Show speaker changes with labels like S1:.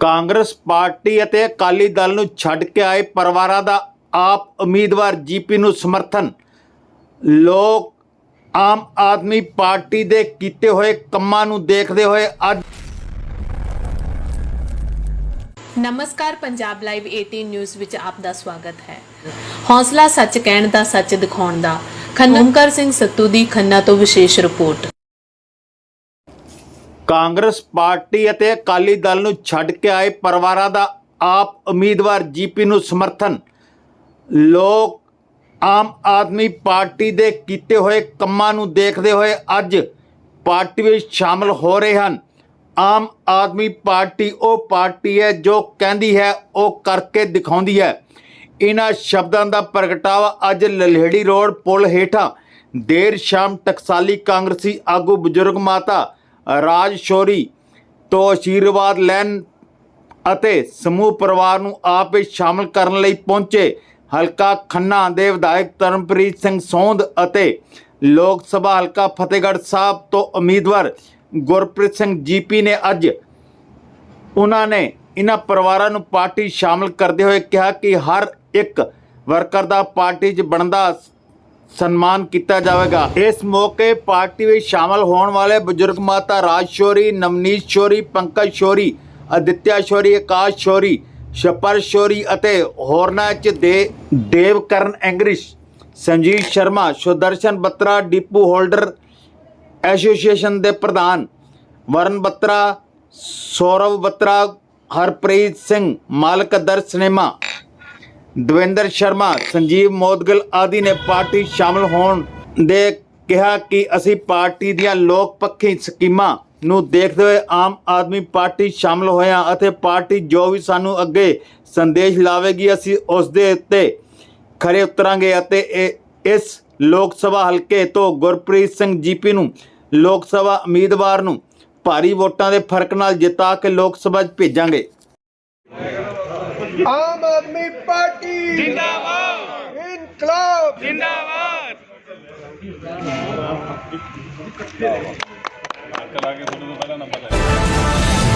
S1: Congress party ਅਤੇ ਅਕਾਲੀ ਦਲ ਨੂੰ ਛੱਡ ਕੇ ਆਏ ਪਰਿਵਾਰਾਂ ਦਾ ਆਪ ਉਮੀਦਵਾਰ ਜੀਪੀ ਨੂੰ ਸਮਰਥਨ। ਲੋਕ ਆਮ ਆਦਮੀ ਪਾਰਟੀ ਦੇ ਕੀਤੇ ਹੋਏ ਕੰਮਾਂ ਨੂੰ ਦੇਖਦੇ ਹੋਏ ਅੱਜ
S2: ਨਮਸਕਾਰ ਪੰਜਾਬ ਲਾਈਵ 18 ਨਿਊਜ਼ ਵਿੱਚ ਆਪ ਦਾ ਸਵਾਗਤ ਹੈ। ਹੌਸਲਾ ਸੱਚ ਕਹਿਣ ਦਾ ਸੱਚ ਦਿਖਾਉਣ ਦਾ। ਖੰਨਾ ਓਮਕਾਰ ਸਿੰਘ ਸੱਤੂ ਦੀ ਖੰਨਾ ਤੋਂ ਵਿਸ਼ੇਸ਼ ਰਿਪੋਰਟ।
S1: ਕਾਂਗਰਸ ਪਾਰਟੀ ਅਤੇ ਅਕਾਲੀ ਦਲ ਨੂੰ ਛੱਡ ਕੇ ਆਏ ਪਰਿਵਾਰਾਂ ਦਾ ਆਪ ਉਮੀਦਵਾਰ ਜੀਪੀ ਨੂੰ ਸਮਰਥਨ। ਲੋਕ ਆਮ ਆਦਮੀ ਪਾਰਟੀ ਦੇ ਕੀਤੇ ਹੋਏ ਕੰਮਾਂ ਨੂੰ ਦੇਖਦੇ ਹੋਏ ਅੱਜ ਪਾਰਟੀ ਵਿੱਚ ਸ਼ਾਮਲ ਹੋ ਰਹੇ ਹਨ। ਆਮ ਆਦਮੀ ਪਾਰਟੀ ਉਹ ਪਾਰਟੀ ਹੈ ਜੋ ਕਹਿੰਦੀ ਹੈ, ਉਹ ਕਰਕੇ ਦਿਖਾਉਂਦੀ ਹੈ। ਇਹਨਾਂ ਸ਼ਬਦਾਂ ਦਾ ਪ੍ਰਗਟਾਵਾ ਅੱਜ ਲਲਹੇੜੀ ਰੋਡ ਪੁਲ ਹੇਠਾਂ ਦੇਰ ਸ਼ਾਮ ਟਕਸਾਲੀ ਕਾਂਗਰਸੀ ਆਗੂ ਬਜ਼ੁਰਗ ਮਾਤਾ ਰਾਜ ਸ਼ੋਰੀ ਤੋਂ ਆਸ਼ੀਰਵਾਦ ਲੈਣ ਅਤੇ ਸਮੂਹ ਪਰਿਵਾਰ ਨੂੰ ਆਪ ਵਿੱਚ ਸ਼ਾਮਲ ਕਰਨ ਲਈ ਪਹੁੰਚੇ ਹਲਕਾ ਖੰਨਾ ਦੇ ਵਿਧਾਇਕ ਤਰਨਪ੍ਰੀਤ ਸਿੰਘ ਸੋਂਧ ਅਤੇ ਲੋਕ ਸਭਾ ਹਲਕਾ ਫਤਿਹਗੜ੍ਹ ਸਾਹਿਬ ਤੋਂ ਉਮੀਦਵਾਰ ਗੁਰਪ੍ਰੀਤ ਸਿੰਘ ਜੀਪੀ ਨੇ ਅੱਜ ਉਹਨਾਂ ਨੇ ਇਹਨਾਂ ਪਰਿਵਾਰਾਂ ਨੂੰ ਪਾਰਟੀ ਸ਼ਾਮਲ ਕਰਦੇ ਹੋਏ ਕਿਹਾ ਕਿ ਹਰ ਇੱਕ ਵਰਕਰ ਦਾ ਪਾਰਟੀ 'ਚ ਬਣਦਾ ਸਨਮਾਨ ਕੀਤਾ ਜਾਵੇਗਾ। ਇਸ ਮੌਕੇ ਪਾਰਟੀ ਵਿੱਚ ਸ਼ਾਮਲ ਹੋਣ ਵਾਲੇ ਬਜ਼ੁਰਗ ਮਾਤਾ ਰਾਜ ਸ਼ੋਰੀ, ਨਵਨੀਤ ਸ਼ੋਰੀ, ਪੰਕਜ ਸ਼ੋਰੀ, ਅਦਿੱਤਿਆ ਸ਼ੋਰੀ, ਆਕਾਸ਼ ਸ਼ੋਰੀ ਸ਼ਪਰ ਸ਼ੋਰੀ ਅਤੇ ਹੋਰਨਾਂ 'ਚ ਦੇ Devkaran Angrish Sanjeev Sharma, Sudarshan Batra, depot holder association ਦੇ ਪ੍ਰਧਾਨ, ਵਰਨ ਬੱਤਰਾ, ਸੌਰਵ ਬੱਤਰਾ, ਹਰਪ੍ਰੀਤ ਸਿੰਘ, ਮਾਲਕ ਦਰ ਸਿਨੇਮਾ। ਦਵਿੰਦਰ ਸ਼ਰਮਾ, ਸੰਜੀਵ ਮੋਦਗਲ ਆਦਿ ਨੇ ਪਾਰਟੀ ਸ਼ਾਮਲ ਹੋਣ ਦੇ ਕਿਹਾ ਕਿ ਅਸੀਂ ਪਾਰਟੀ ਦੀਆਂ ਲੋਕ ਪੱਖੀ ਸਕੀਮਾਂ ਨੂੰ ਦੇਖਦੇ ਹੋਏ ਆਮ ਆਦਮੀ ਪਾਰਟੀ ਸ਼ਾਮਲ ਹੋਇਆ ਅਤੇ ਪਾਰਟੀ ਜੋ ਵੀ ਸਾਨੂੰ ਅੱਗੇ ਸੰਦੇਸ਼ ਲਾਵੇਗੀ, ਅਸੀਂ ਉਸ ਦੇ ਉੱਤੇ ਖਰੇ ਉਤਰਾਂਗੇ ਅਤੇ ਇਹ- ਇਸ ਲੋਕ ਸਭਾ ਹਲਕੇ ਤੋਂ ਗੁਰਪ੍ਰੀਤ ਸਿੰਘ ਜੀਪੀ ਨੂੰ, ਲੋਕ ਸਭਾ ਉਮੀਦਵਾਰ ਨੂੰ ਭਾਰੀ ਵੋਟਾਂ ਦੇ ਫ਼ਰਕ ਨਾਲ ਜਿਤਾ ਕੇ ਲੋਕ ਸਭਾ 'ਚ ਭੇਜਾਂਗੇ।
S3: ਆਮ ਆਦਮੀ ਪਾਰਟੀ। ਜਿੰਦਾਬਾਦ। ਇਨਕਲਾਬ।
S4: ਜਿੰਦਾਬਾਦ।
S5: ਕਲਾ ਕੇ ਤੁਹਾਨੂੰ ਪਹਿਲਾ ਨੰਬਰ ਲੈ